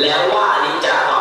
แล้วว่านิจจะ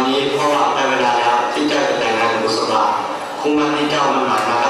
นนี้เพราะว่าได้เวลาแล้วที่เจ้าจะแต่งงานกับบุษบาคงมาที่เจ้ามันหมายนะครับ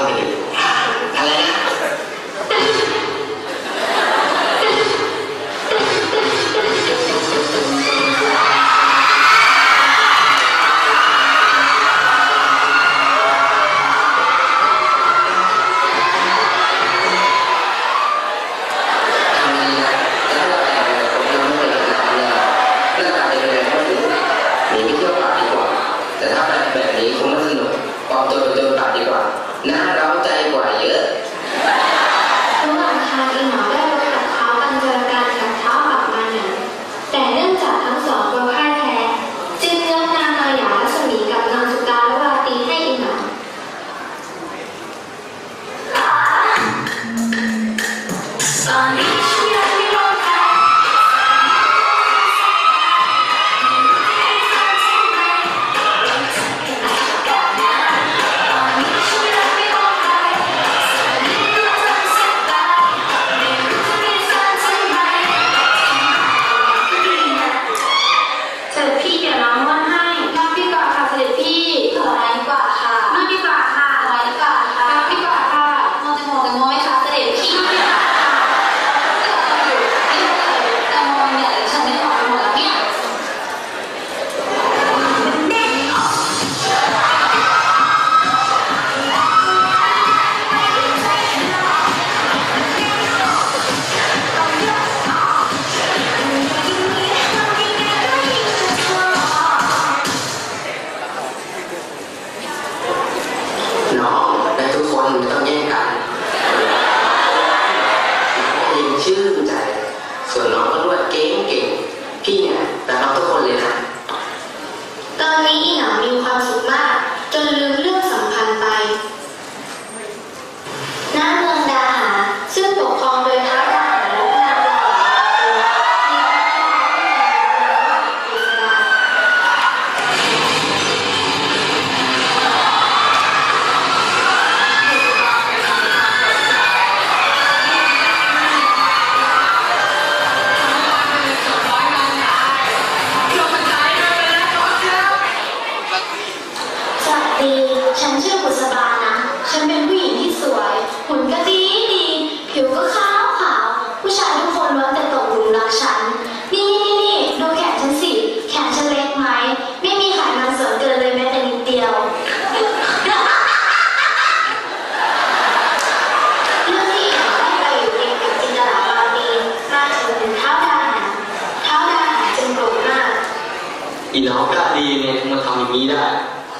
นี้ได้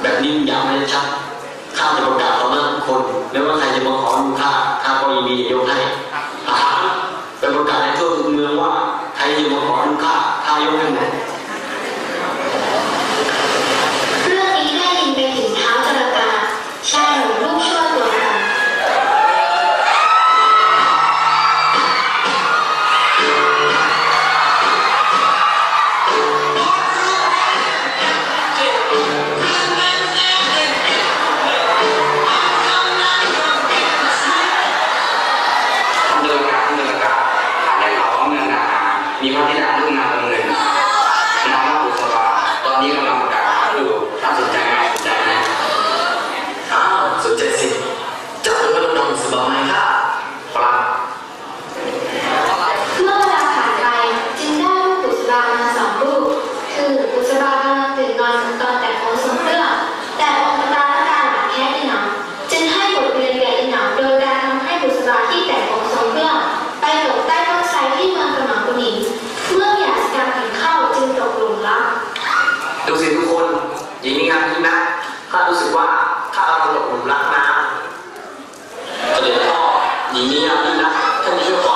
แบบนี้ยาวไม่ชัดข้าจะประกาศต่อหน้าทุกคน แล้วว่าใครจะมาขอดูข้าข้าก็ยินดียกให้ ทุกสิ่งทุกคนหญิงมีงานที่นะถ้ารู้สึกว่าถ้าเราหลงหลุรักน้ำก็เดี๋ยวพ่อหญิงมีงานที่นะท่านช่วยขอ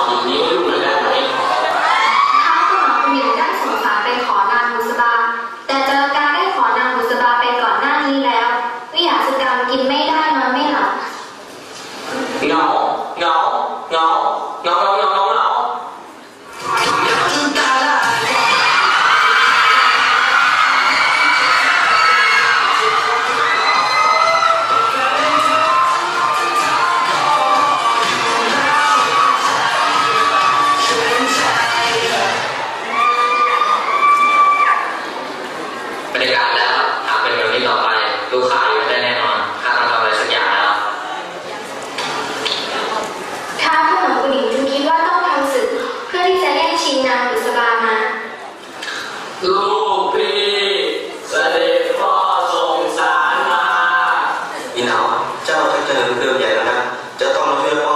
เขาวเจ้าถ้าเจอเรื่องใหญ่แล้วนะจะต้องมาช่วยป้อง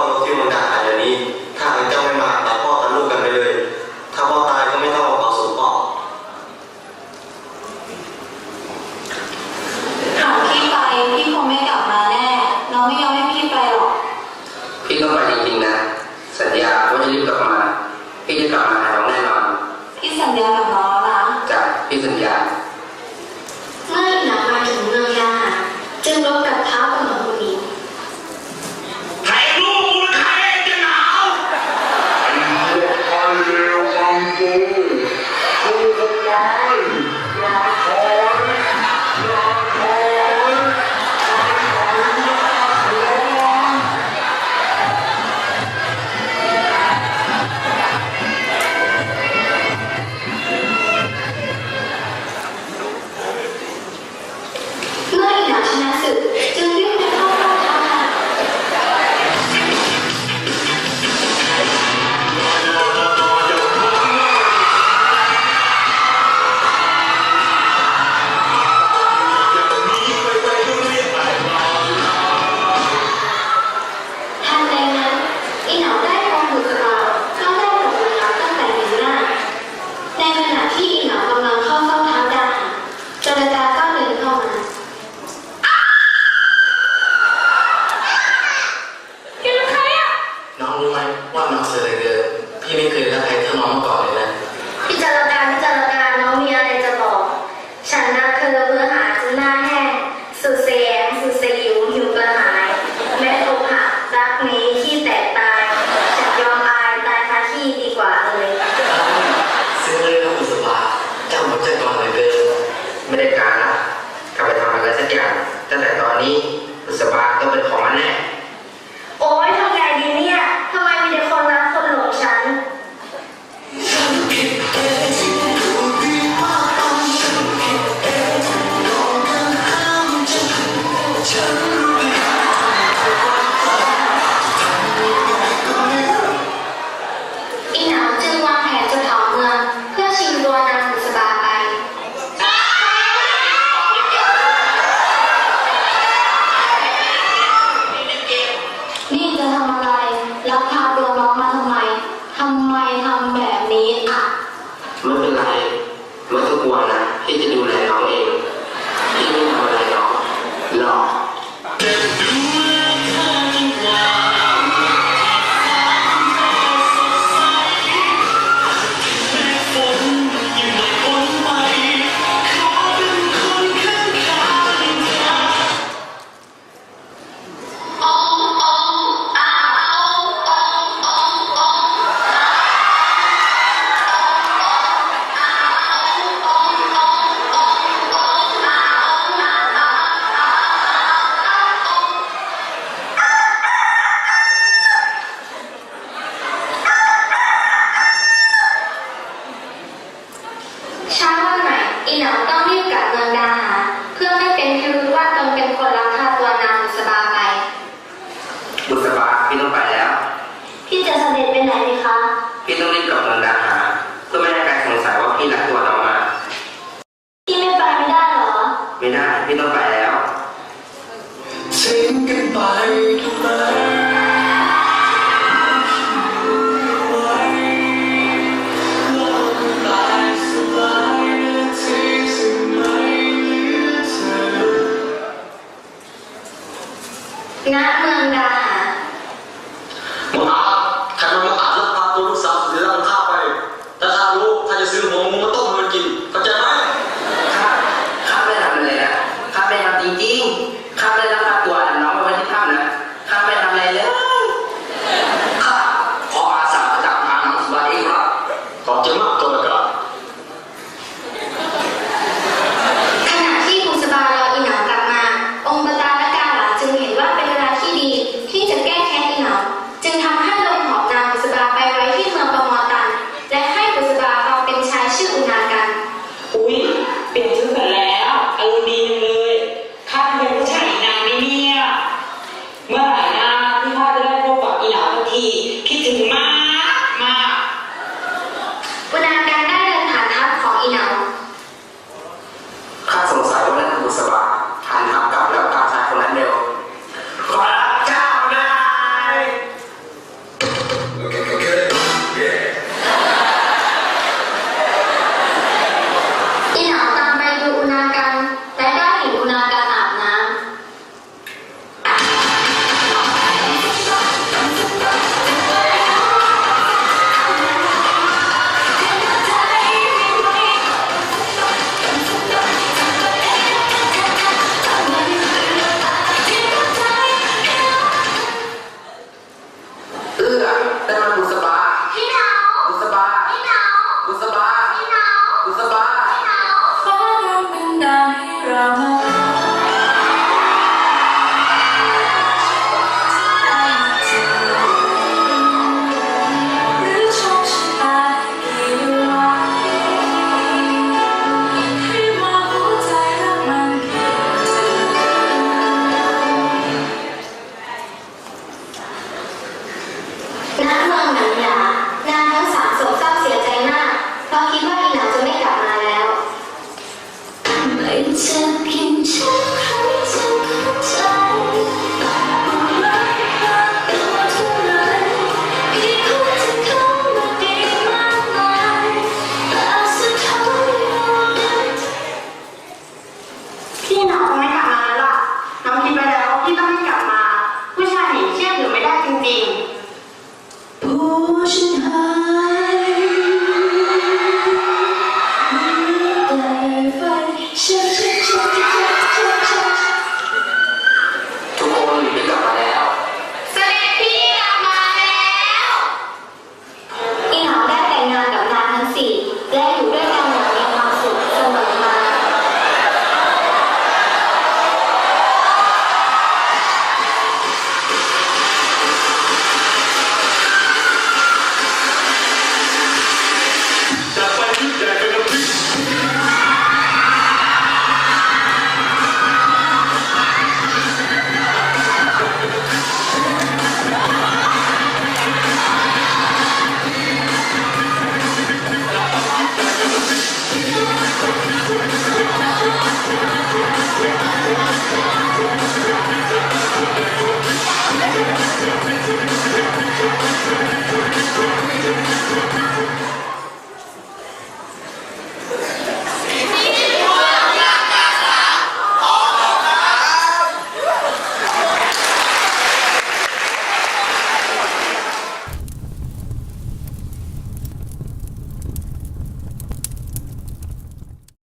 ว่ามันเจอเลยพี่ไม่เคยรักใครเท่าน้องมาก่อนเลยนะพี่จะรับ ไม่ได้พี่ต้องไปแล้วทิ้งกันไปทำไมณเมืองใา meeting, kakalakatwa